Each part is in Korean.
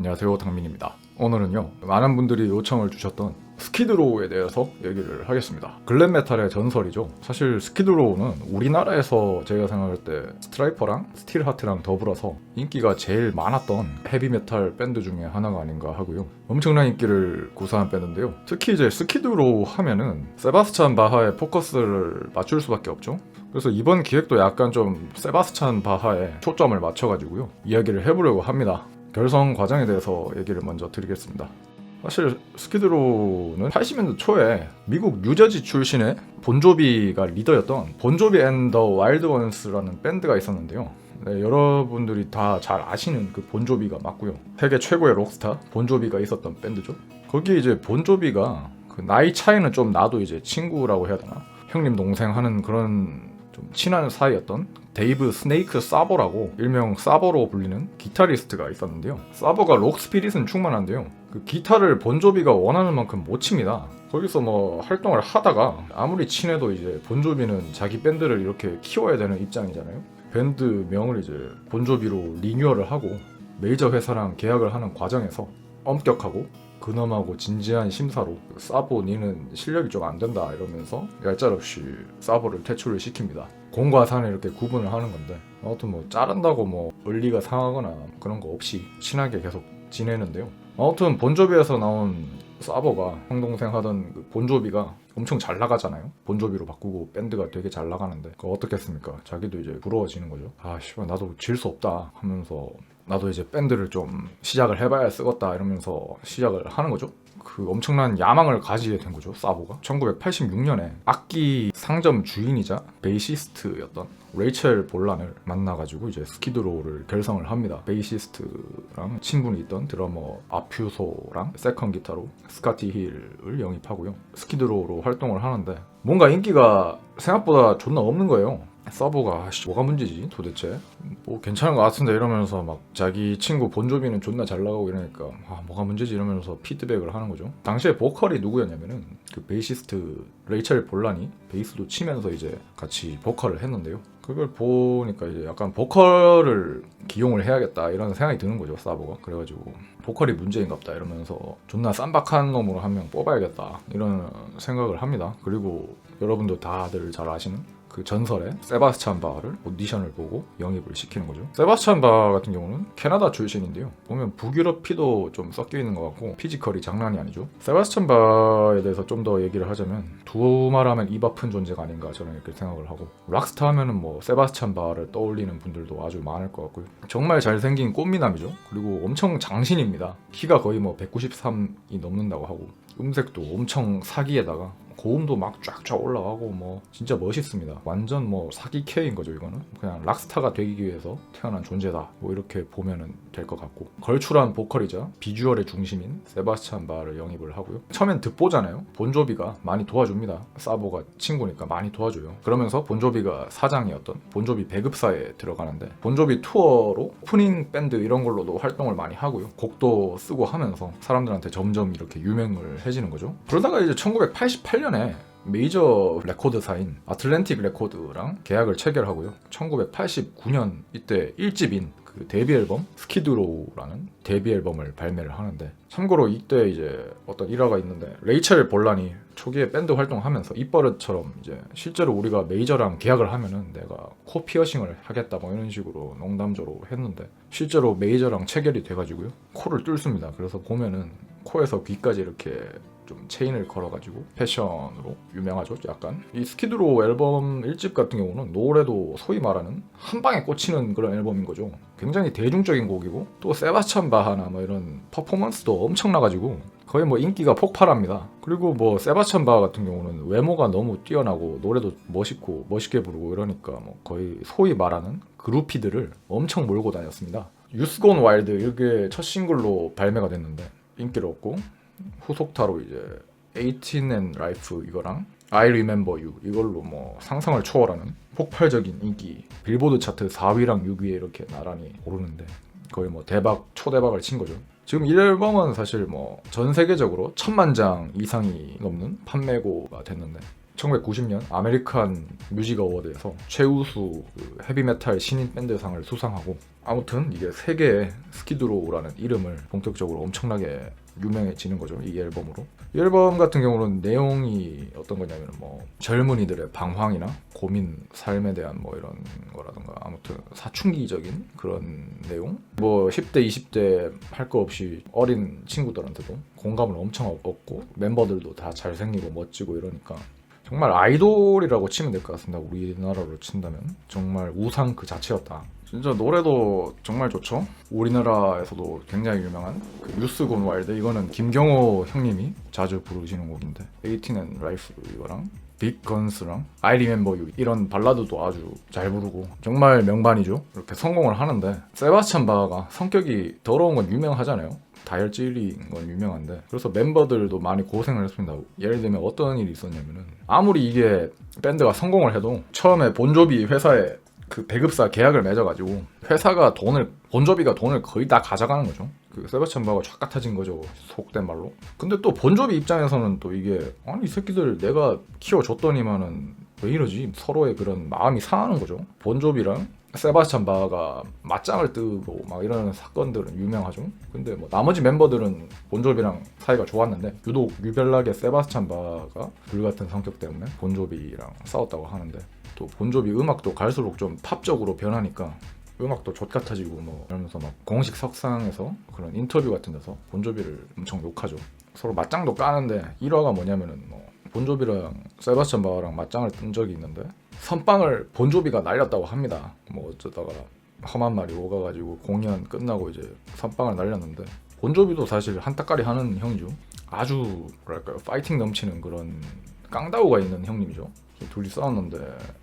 안녕하세요 당민입니다. 오늘은요 많은 분들이 요청을 주셨던 스키드로우에 대해서 얘기를 하겠습니다. 글램메탈의 전설이죠. 사실 스키드로우는 우리나라에서 제가 생각할 때 스트라이퍼랑 스틸하트랑 더불어서 인기가 제일 많았던 헤비메탈 밴드 중에 하나가 아닌가 하고요. 엄청난 인기를 구사한 밴드인데요. 특히 이제 스키드로우 하면은 세바스찬 바하의 포커스를 맞출 수밖에 없죠. 그래서 이번 기획도 약간 좀 세바스찬 바하에 초점을 맞춰가지고요 이야기를 해보려고 합니다 결성 과정에 대해서 얘기를 먼저 드리겠습니다. 사실 스키드로는 80년대 초에 미국 뉴저지 출신의 본조비가 리더였던 본조비 앤 더 와일드 원스라는 밴드가 있었는데요. 네, 여러분들이 다 잘 아시는 그 본조비가 맞고요. 세계 최고의 록스타 본조비가 있었던 밴드죠. 거기 이제 본조비가 그 나이 차이는 좀 나도 이제 친구라고 해야 되나 형님 동생 하는 그런 좀 친한 사이였던 데이브 스네이크 사보라고 일명 사보로 불리는 기타리스트가 있었는데요. 사보가 록 스피릿은 충만한데요. 그 기타를 본조비가 원하는 만큼 못 칩니다. 거기서 뭐 활동을 하다가 아무리 친해도 이제 본조비는 자기 밴드를 이렇게 키워야 되는 입장이잖아요. 밴드 명을 이제 본조비로 리뉴얼을 하고 메이저 회사랑 계약을 하는 과정에서 엄격하고 근엄하고 진지한 심사로 사보 니는 실력이 좀 안 된다 이러면서 얄짤없이 사보를 퇴출을 시킵니다. 공과 사는 이렇게 구분을 하는 건데 아무튼 뭐 자른다고 뭐 의리가 상하거나 그런 거 없이 친하게 계속 지내는데요. 아무튼 본조비에서 나온 사보가 형 동생 하던 그 본조비가 엄청 잘 나가잖아요. 본조비로 바꾸고 밴드가 되게 잘 나가는데 그거 어떻겠습니까? 자기도 이제 부러워지는 거죠. 아 씨발 나도 질 수 없다 하면서 나도 이제 밴드를 좀 시작을 해봐야 쓰겠다 이러면서 시작을 하는 거죠. 그 엄청난 야망을 가지게 된 거죠, 사보가. 1986년에 악기 상점 주인이자 베이시스트였던 레이첼 볼란을 만나가지고 이제 스키드로우를 결성을 합니다. 베이시스트랑 친분이 있던 드러머 아퓨소랑 세컨 기타로 스카티 힐을 영입하고요. 스키드로우로 활동을 하는데 뭔가 인기가 생각보다 존나 없는 거예요. 서버가 아씨 뭐가 문제지 도대체? 뭐 괜찮은 것 같은데 이러면서 막 자기 친구 본조비는 존나 잘 나가고 이러니까 아 뭐가 문제지 이러면서 피드백을 하는 거죠. 당시에 보컬이 누구였냐면은 그 베이시스트 레이첼 볼란이 베이스도 치면서 이제 같이 보컬을 했는데요. 그걸 보니까 이제 약간 보컬을 기용을 해야겠다 이런 생각이 드는 거죠 사보가. 그래가지고 보컬이 문제인갑다 이러면서 존나 쌈박한 놈으로 한 명 뽑아야겠다 이런 생각을 합니다. 그리고 여러분도 다들 잘 아시는 그 전설의 세바스찬 바를 오디션을 보고 영입을 시키는 거죠. 세바스찬 바 같은 경우는 캐나다 출신인데요. 보면 북유럽 피도 좀 섞여 있는 것 같고 피지컬이 장난이 아니죠. 세바스찬 바에 대해서 좀 더 얘기를 하자면 두 말 하면 입 아픈 존재가 아닌가 저는 이렇게 생각을 하고 락스타 하면은 뭐 세바스찬 바를 떠올리는 분들도 아주 많을 것 같고요. 정말 잘생긴 꽃미남이죠. 그리고 엄청 장신입니다. 키가 거의 뭐 193이 넘는다고 하고 음색도 엄청 사기에다가 고음도 막 쫙쫙 올라가고 뭐 진짜 멋있습니다. 완전 뭐 사기 K인 거죠 이거는. 그냥 락스타가 되기 위해서 태어난 존재다. 뭐 이렇게 보면은 될 것 같고 걸출한 보컬이자 비주얼의 중심인 세바스찬 바를 영입을 하고요. 처음엔 듣보잖아요. 본조비가 많이 도와줍니다. 사보가 친구니까 많이 도와줘요. 그러면서 본조비가 사장이었던 본조비 배급사에 들어가는데 본조비 투어로 오프닝 밴드 이런 걸로도 활동을 많이 하고요. 곡도 쓰고 하면서 사람들한테 점점 이렇게 유명을 해지는 거죠. 그러다가 이제 1988년 2008년에 메이저 레코드사인 아틀랜틱 레코드랑 계약을 체결하고요. 1989년 이때 1집인 그 데뷔 앨범 스키드로우라는 데뷔 앨범을 발매를 하는데 참고로 이때 이제 어떤 일화가 있는데 레이첼 볼란이 초기에 밴드 활동하면서 입버릇처럼 이제 실제로 우리가 메이저랑 계약을 하면은 내가 코 피어싱을 하겠다 뭐 이런 식으로 농담조로 했는데 실제로 메이저랑 체결이 돼가지고요 코를 뚫습니다. 그래서 보면은 코에서 귀까지 이렇게 좀 체인을 걸어가지고 패션으로 유명하죠. 약간 이 스키드로 앨범 1집 같은 경우는 노래도 소위 말하는 한 방에 꽂히는 그런 앨범인 거죠. 굉장히 대중적인 곡이고 또 세바스찬 바하나 뭐 이런 퍼포먼스도 엄청나가지고 거의 뭐 인기가 폭발합니다. 그리고 뭐 세바스찬 바하 같은 경우는 외모가 너무 뛰어나고 노래도 멋있고 멋있게 부르고 이러니까 뭐 거의 소위 말하는 그루피들을 엄청 몰고 다녔습니다. 유스곤 와일드 이게 첫 싱글로 발매가 됐는데 인기를 얻고 후속타로 이제 18 and Life 이거랑 I Remember You 이걸로 뭐 상상을 초월하는 폭발적인 인기 빌보드 차트 4위랑 6위에 이렇게 나란히 오르는데 거의 뭐 대박 초대박을 친 거죠. 지금 이 앨범은 사실 뭐 전 세계적으로 천만 장 이상이 넘는 판매고가 됐는데 1990년 아메리칸 뮤직 어워드에서 최우수 그 헤비메탈 신인 밴드상을 수상하고 아무튼 이게 세계의 스키드로우라는 이름을 본격적으로 엄청나게 유명해지는 거죠 이 앨범으로 이 앨범 같은 경우는 내용이 어떤 거냐면 뭐 젊은이들의 방황이나 고민 삶에 대한 뭐 이런 거라든가 아무튼 사춘기적인 그런 내용 뭐 10대 20대 할 거 없이 어린 친구들한테도 공감을 엄청 얻고 멤버들도 다 잘생기고 멋지고 이러니까 정말 아이돌이라고 치면 될 것 같습니다. 우리나라로 친다면 정말 우상 그 자체였다. 진짜 노래도 정말 좋죠. 우리나라에서도 굉장히 유명한 그 뉴스 곤 와일드 이거는 김경호 형님이 자주 부르시는 곡인데 18 and Life 이거랑 빅 건스랑 I Remember You 이런 발라드도 아주 잘 부르고 정말 명반이죠. 이렇게 성공을 하는데 세바스찬 바가 성격이 더러운 건 유명하잖아요. 다혈질인 건 유명한데 그래서 멤버들도 많이 고생을 했습니다. 예를 들면 어떤 일이 있었냐면은 아무리 이게 밴드가 성공을 해도 처음에 본조비 회사에 그 배급사 계약을 맺어가지고 회사가 돈을 본조비가 돈을 거의 다 가져가는 거죠. 그 세바스찬 바가 쫙 같아진 거죠. 속된 말로. 근데 또 본조비 입장에서는 또 이게 아니 이 새끼들 내가 키워줬더니만은 왜 이러지? 서로의 그런 마음이 상하는 거죠. 본조비랑 세바스찬 바가 맞짱을 뜨고 막 이런 사건들은 유명하죠. 근데 뭐 나머지 멤버들은 본조비랑 사이가 좋았는데 유독 유별나게 세바스찬 바가 불같은 성격 때문에 본조비랑 싸웠다고 하는데 또 본조비 음악도 갈수록 좀 팝적으로 변하니까 음악도 족 같아지고 뭐 이러면서 막 공식 석상에서 그런 인터뷰 같은 데서 본조비를 엄청 욕하죠. 서로 맞짱도 까는데 1화가 뭐냐면은 뭐 본조비랑 세바스찬 바랑 맞짱을 뜬 적이 있는데 선빵을 본조비가 날렸다고 합니다. 뭐 어쩌다가 험한 말이 오가가지고 공연 끝나고 이제 선빵을 날렸는데 본조비도 사실 한따까리 하는 형이죠. 아주 뭐랄까요 파이팅 넘치는 그런 깡다우가 있는 형님이죠. 둘이 싸웠는데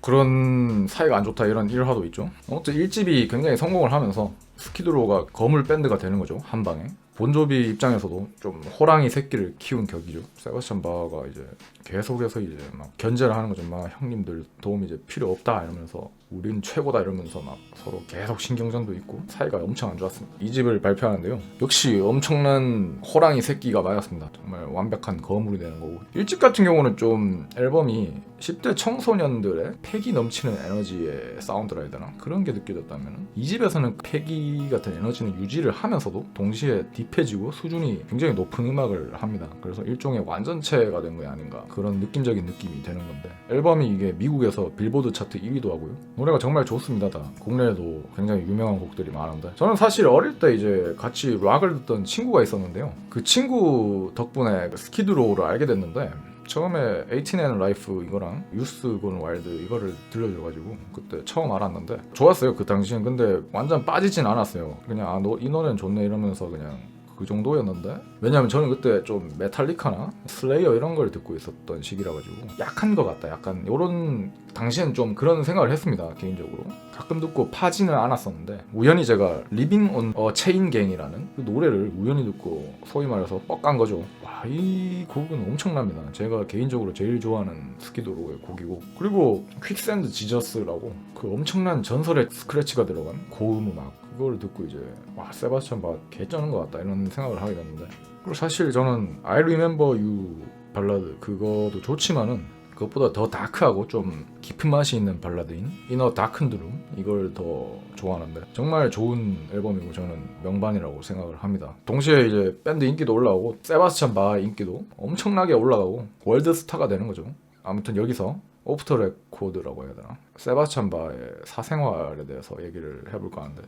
그런 사이가 안 좋다 이런 일화도 있죠. 아무튼 1집이 굉장히 성공을 하면서 스키드로가 거물 밴드가 되는 거죠 한 방에. 본조비 입장에서도 좀 호랑이 새끼를 키운 격이죠. 세바스찬 바가 이제 계속해서 이제 막 견제를 하는 거죠. 막 형님들 도움 이제 필요 없다 이러면서 우린 최고다 이러면서 막 서로 계속 신경전도 있고 사이가 엄청 안 좋았습니다. 이 집을 발표하는데요. 역시 엄청난 호랑이 새끼가 맞았습니다. 정말 완벽한 거물이 되는 거고. 1집 같은 경우는 좀 앨범이 10대 청소년들의 패기 넘치는 에너지의 사운드라 해야 되나 그런 게 느껴졌다면 이 집에서는 패기 같은 에너지는 유지를 하면서도 동시에 딥해지고 수준이 굉장히 높은 음악을 합니다. 그래서 일종의 완전체가 된 게 아닌가 그런 느낌적인 느낌이 되는 건데 앨범이 이게 미국에서 빌보드 차트 1위도 하고요. 노래가 정말 좋습니다. 다 국내에도 굉장히 유명한 곡들이 많은데 저는 사실 어릴 때 이제 같이 락을 듣던 친구가 있었는데요. 그 친구 덕분에 스키드로우를 알게 됐는데 처음에 18 and Life 이거랑 유스 곤 와일드 이거를 들려줘가지고 그때 처음 알았는데 좋았어요 그 당시엔 근데 완전 빠지진 않았어요 그냥 아, 너, 이 노래는 좋네 이러면서 그냥 그 정도였는데? 왜냐면 저는 그때 좀 메탈리카나 슬레이어 이런 걸 듣고 있었던 시기라 가지고 약한 것 같다. 약간 요런 당시엔 좀 그런 생각을 했습니다 개인적으로. 가끔 듣고 파지는 않았었는데 우연히 제가 리빙 온 어 체인 갱이라는 그 노래를 우연히 듣고 소위 말해서 뻑간 거죠. 와 이 곡은 엄청납니다. 제가 개인적으로 제일 좋아하는 스키도로의 곡이고 그리고 퀵샌드 지저스라고 그 엄청난 전설의 스크래치가 들어간 고음 음악 그걸 듣고 이제 와 세바스찬 바 개쩌는 것 같다 이런 생각을 하게 됐는데 그리고 사실 저는 I Remember You 발라드 그거도 좋지만은 그것보다 더 다크하고 좀 깊은 맛이 있는 발라드인 이너 다큰드룸 이걸 더 좋아하는데 정말 좋은 앨범이고 저는 명반이라고 생각을 합니다. 동시에 이제 밴드 인기도 올라오고 세바스찬 바 인기도 엄청나게 올라가고 월드 스타가 되는 거죠. 아무튼 여기서 오프터 레코드라고 해야 되나 세바스찬 바의 사생활에 대해서 얘기를 해볼까 하는데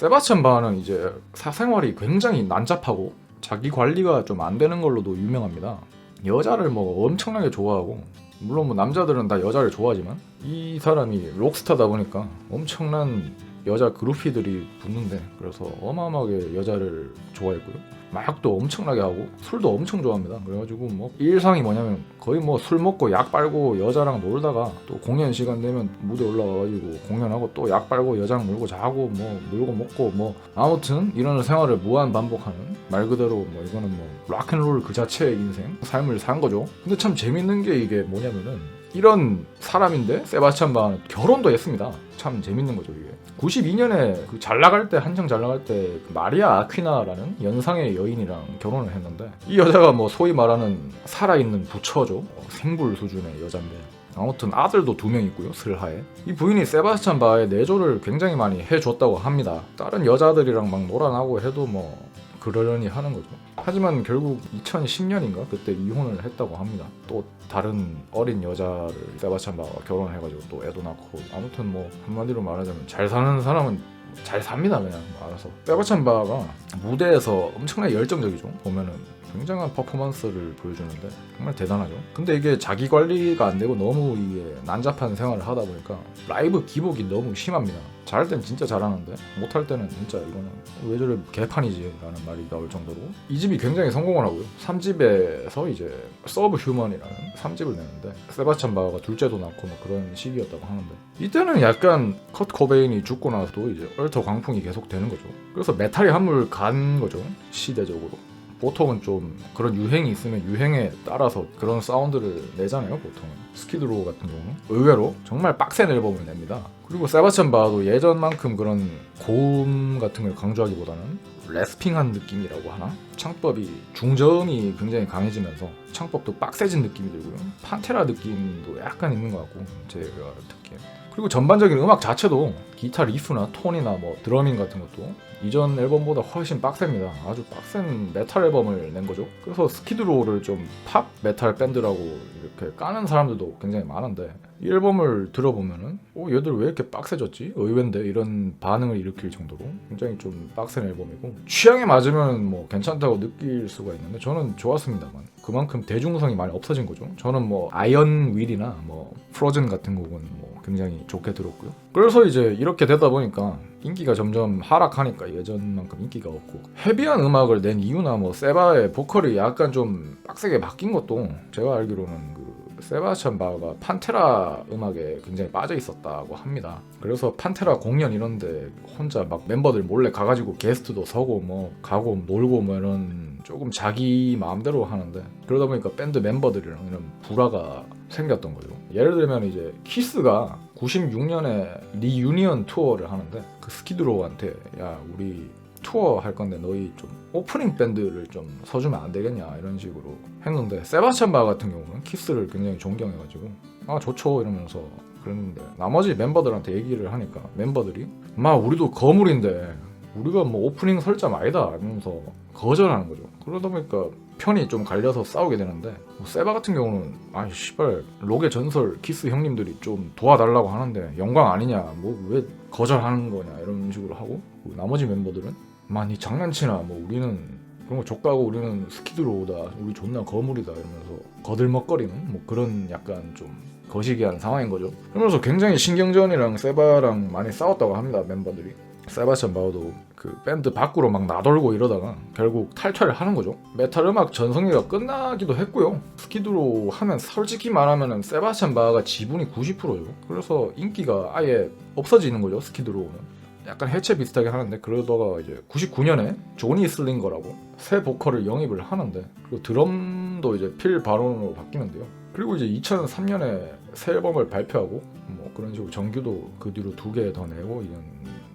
세바스찬 바는 이제 사생활이 굉장히 난잡하고 자기 관리가 좀 안 되는 걸로도 유명합니다. 여자를 뭐 엄청나게 좋아하고 물론 뭐 남자들은 다 여자를 좋아하지만 이 사람이 록스타다 보니까 엄청난 여자 그루피들이 붙는데 그래서 어마어마하게 여자를 좋아했고요. 마약도 엄청나게 하고 술도 엄청 좋아합니다. 그래가지고 뭐 일상이 뭐냐면 거의 뭐 술 먹고 약 빨고 여자랑 놀다가 또 공연 시간 되면 무대 올라가가지고 공연하고 또 약 빨고 여자랑 놀고 자고 뭐 놀고 먹고 뭐 아무튼 이런 생활을 무한 반복하는 말 그대로 뭐 이거는 뭐 락앤롤 그 자체의 인생 삶을 산 거죠. 근데 참 재밌는 게 이게 뭐냐면은 이런 사람인데 세바스찬 바는 결혼도 했습니다. 참 재밌는 거죠 이게. 92년에 그 잘 나갈 때 한창 잘 나갈 때 그 마리아 아퀴나라는 연상의 여인이랑 결혼을 했는데 이 여자가 뭐 소위 말하는 살아있는 부처죠 어, 생불 수준의 여잔데 아무튼 아들도 두 명 있고요 슬하에 이 부인이 세바스찬 바의 내조를 굉장히 많이 해줬다고 합니다 다른 여자들이랑 막 놀아나고 해도 뭐 그러려니 하는 거죠. 하지만 결국 2010년인가 그때 이혼을 했다고 합니다. 또 다른 어린 여자를 세바스찬 바와 결혼해가지고 또 애도 낳고 아무튼 뭐 한마디로 말하자면 잘 사는 사람은 잘 삽니다 그냥. 알아서. 세바스찬 바가 무대에서 엄청나게 열정적이죠. 보면은 굉장한 퍼포먼스를 보여주는데 정말 대단하죠. 근데 이게 자기 관리가 안 되고 너무 이게 난잡한 생활을 하다 보니까 라이브 기복이 너무 심합니다. 잘할 땐 진짜 잘하는데 못할 때는 진짜 이거는 왜 저래 개판이지 라는 말이 나올 정도로 이 집이 굉장히 성공을 하고요. 3집에서 이제 서브 휴먼이라는 3집을 내는데 세바스찬 바가 둘째도 낳고 뭐 그런 시기였다고 하는데 이때는 약간 컷 코베인이 죽고 나서도 이제 얼터 광풍이 계속 되는 거죠. 그래서 메탈이 한물 간 거죠. 시대적으로. 보통은 좀 그런 유행이 있으면 유행에 따라서 그런 사운드를 내잖아요 보통은. 스키드로우 같은 경우는. 의외로 정말 빡센 앨범을 냅니다. 그리고 세바스찬 바도 예전만큼 그런 고음 같은 걸 강조하기보다는 레스핑한 느낌이라고 하나 창법이 중저음이 굉장히 강해지면서 창법도 빡세진 느낌이 들고요 판테라 느낌도 약간 있는 것 같고 제가 듣기에 그리고 전반적인 음악 자체도 기타 리프나 톤이나 뭐 드러밍 같은 것도 이전 앨범보다 훨씬 빡셉니다. 아주 빡센 메탈 앨범을 낸 거죠. 그래서 스키드로우를 좀 팝 메탈 밴드라고 이렇게 까는 사람들도 굉장히 많은데 이 앨범을 들어보면은 어 얘들 왜 이렇게 빡세졌지? 의외인데 이런 반응을 일으킬 정도로 굉장히 좀 빡센 앨범이고 취향에 맞으면 뭐 괜찮다고 느낄 수가 있는데 저는 좋았습니다만 그만큼 대중성이 많이 없어진 거죠. 저는 뭐 아이언 윌이나 뭐 프로즌 같은 곡은 뭐 굉장히 좋게 들었고요. 그래서 이제 이렇게 되다 보니까 인기가 점점 하락하니까 예전만큼 인기가 없고 헤비한 음악을 낸 이유나 뭐 세바의 보컬이 약간 좀 빡세게 바뀐 것도 제가 알기로는 그 세바스찬 바가 판테라 음악에 굉장히 빠져 있었다고 합니다. 그래서 판테라 공연 이런데 혼자 막 멤버들 몰래 가가지고 게스트도 서고 뭐 가고 놀고 뭐 이런 조금 자기 마음대로 하는데 그러다 보니까 밴드 멤버들이랑 이런 불화가 생겼던 거죠. 예를 들면 이제 키스가 96년에 리유니언 투어를 하는데 그 스키드로우한테 야 우리 투어 할 건데 너희 좀 오프닝 밴드를 좀 서주면 안 되겠냐 이런 식으로 했는데 세바스찬 바 같은 경우는 키스를 굉장히 존경해가지고 아 좋죠 이러면서 그랬는데 나머지 멤버들한테 얘기를 하니까 멤버들이 마 우리도 거물인데 우리가 뭐 오프닝 설정 아니다 이러면서 거절하는 거죠. 그러다 보니까 편이 좀 갈려서 싸우게 되는데 뭐 세바 같은 경우는 아이 씨발 록의 전설 키스 형님들이 좀 도와달라고 하는데 영광 아니냐 뭐 왜 거절하는 거냐 이런 식으로 하고 뭐 나머지 멤버들은 많이 장난치나 뭐 우리는 그런 거 족가고 우리는 스키드로우다 우리 존나 거물이다 이러면서 거들먹거리는 뭐 그런 약간 좀 거시기한 상황인 거죠 그러면서 굉장히 신경전이랑 세바랑 많이 싸웠다고 합니다 멤버들이 세바스찬 바우도 그 밴드 밖으로 막 나돌고 이러다가 결국 탈퇴를 하는 거죠. 메탈 음악 전성기가 끝나기도 했고요. 스키드로 하면 솔직히 말하면 세바스찬 바가 지분이 90%죠. 그래서 인기가 아예 없어지는 거죠. 스키드로는. 약간 해체 비슷하게 하는데 그러다가 이제 99년에 조니 슬링거라고 새 보컬을 영입을 하는데 그리고 드럼도 이제 필 바론으로 바뀌는데요. 그리고 이제 2003년에 새 앨범을 발표하고 뭐 그런 식으로 정규도 그 뒤로 두 개 더 내고 이런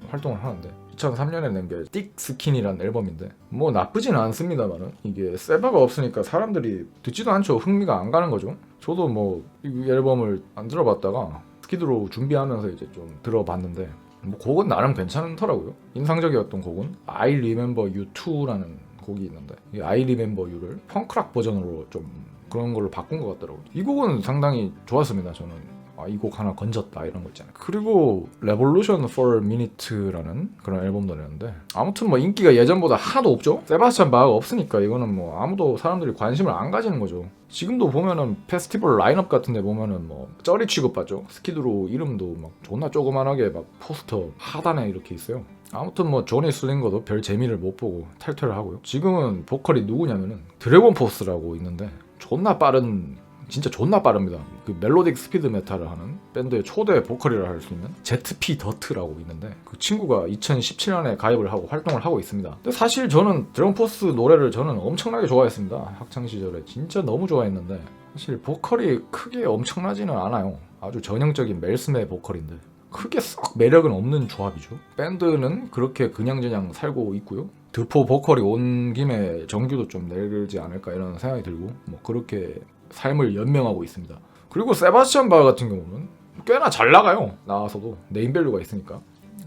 활동을 하는데 2003년에 낸 게 띡 스킨이라는 앨범인데 뭐 나쁘진 않습니다만은 이게 세바가 없으니까 사람들이 듣지도 않죠 흥미가 안 가는 거죠 저도 뭐 이 앨범을 안 들어봤다가 스키드로 준비하면서 이제 좀 들어봤는데 뭐 곡은 나름 괜찮더라고요. 인상적이었던 곡은 I Remember You 2라는 곡이 있는데 이 I Remember You를 펑크락 버전으로 좀 그런 걸로 바꾼 것 같더라고요. 이 곡은 상당히 좋았습니다 저는 아, 이 곡 하나 건졌다 이런 거 있잖아요. 그리고 Revolution for Minute라는 그런 앨범도 내는데 아무튼 뭐 인기가 예전보다 하나도 없죠. 세바스찬 바가 없으니까 이거는 뭐 아무도 사람들이 관심을 안 가지는 거죠. 지금도 보면은 페스티벌 라인업 같은데 보면은 뭐 쩌리 취급받죠. 스키드로 이름도 막 존나 조그만하게 막 포스터 하단에 이렇게 있어요. 아무튼 뭐 조니 슬링거도 별 재미를 못 보고 탈퇴를 하고요. 지금은 보컬이 누구냐면은 드래곤 포스라고 있는데 존나 빠른 진짜 존나 빠릅니다. 그 멜로딕 스피드 메탈을 하는 밴드의 초대 보컬이라 할 수 있는 ZP 더트라고 있는데 그 친구가 2017년에 가입을 하고 활동을 하고 있습니다. 근데 사실 저는 드럼포스 노래를 저는 엄청나게 좋아했습니다. 학창 시절에 진짜 너무 좋아했는데 사실 보컬이 크게 엄청나지는 않아요. 아주 전형적인 멜스메 보컬인데 크게 썩 매력은 없는 조합이죠. 밴드는 그렇게 그냥저냥 살고 있고요. 드포 보컬이 온 김에 정규도 좀 내지 않을까 이런 생각이 들고 뭐 그렇게 삶을 연명하고 있습니다. 그리고 세바스찬 바 같은 경우는 꽤나 잘 나가요. 나와서도 네임밸류가 있으니까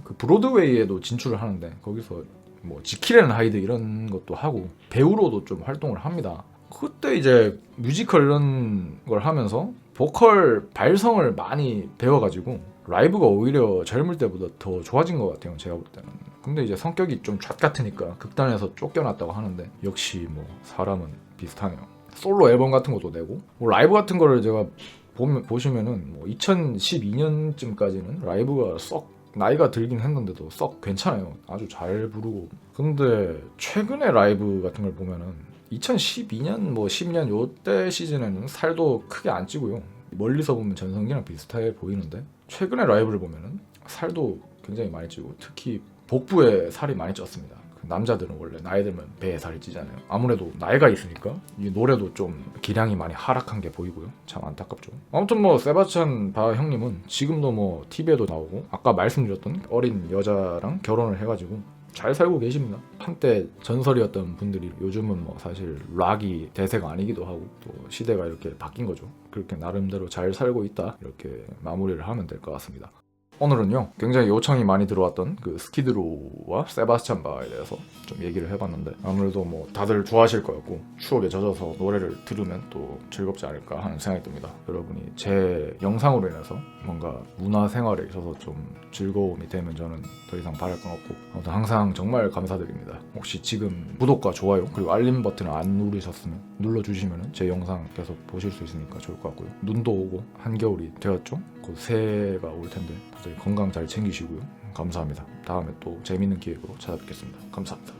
그 브로드웨이에도 진출을 하는데 거기서 뭐 지킬앤 하이드 이런 것도 하고 배우로도 좀 활동을 합니다. 그때 이제 뮤지컬 이런 걸 하면서 보컬 발성을 많이 배워가지고 라이브가 오히려 젊을 때보다 더 좋아진 것 같아요. 제가 볼 때는. 근데 이제 성격이 좀촨 같으니까 극단에서 쫓겨났다고 하는데 역시 뭐 사람은 비슷하네요. 솔로 앨범 같은 것도 내고 뭐 라이브 같은 거를 제가 보면 보시면은 뭐 2012년쯤까지는 라이브가 썩 나이가 들긴 했는데도 썩 괜찮아요. 아주 잘 부르고. 근데 최근에 라이브 같은 걸 보면은 2012년 뭐 10년 요때 시즌에는 살도 크게 안 찌고요. 멀리서 보면 전성기랑 비슷해 보이는데 최근에 라이브를 보면은 살도 굉장히 많이 찌고 특히 복부에 살이 많이 쪘습니다. 그 남자들은 원래 나이 들면 배에 살이 찌잖아요. 아무래도 나이가 있으니까 이 노래도 좀 기량이 많이 하락한 게 보이고요. 참 안타깝죠. 아무튼 뭐 세바스찬 바 형님은 지금도 뭐 TV에도 나오고 아까 말씀드렸던 어린 여자랑 결혼을 해가지고 잘 살고 계십니다. 한때 전설이었던 분들이 요즘은 뭐 사실 락이 대세가 아니기도 하고 또 시대가 이렇게 바뀐 거죠. 그렇게 나름대로 잘 살고 있다 이렇게 마무리를 하면 될 것 같습니다. 오늘은요 굉장히 요청이 많이 들어왔던 그 스키드로와 세바스찬 바에 대해서 좀 얘기를 해봤는데 아무래도 뭐 다들 좋아하실 것 같고 추억에 젖어서 노래를 들으면 또 즐겁지 않을까 하는 생각이 듭니다. 여러분이 제 영상으로 인해서 뭔가 문화 생활에 있어서 좀 즐거움이 되면 저는 더 이상 바랄 건 없고 아무튼 항상 정말 감사드립니다. 혹시 지금 구독과 좋아요 그리고 알림 버튼을 안 누르셨으면 눌러주시면 제 영상 계속 보실 수 있으니까 좋을 것 같고요. 눈도 오고 한겨울이 되었죠 곧 새해가 올 텐데 건강 잘 챙기시고요. 감사합니다. 다음에 또 재밌는 기획으로 찾아뵙겠습니다. 감사합니다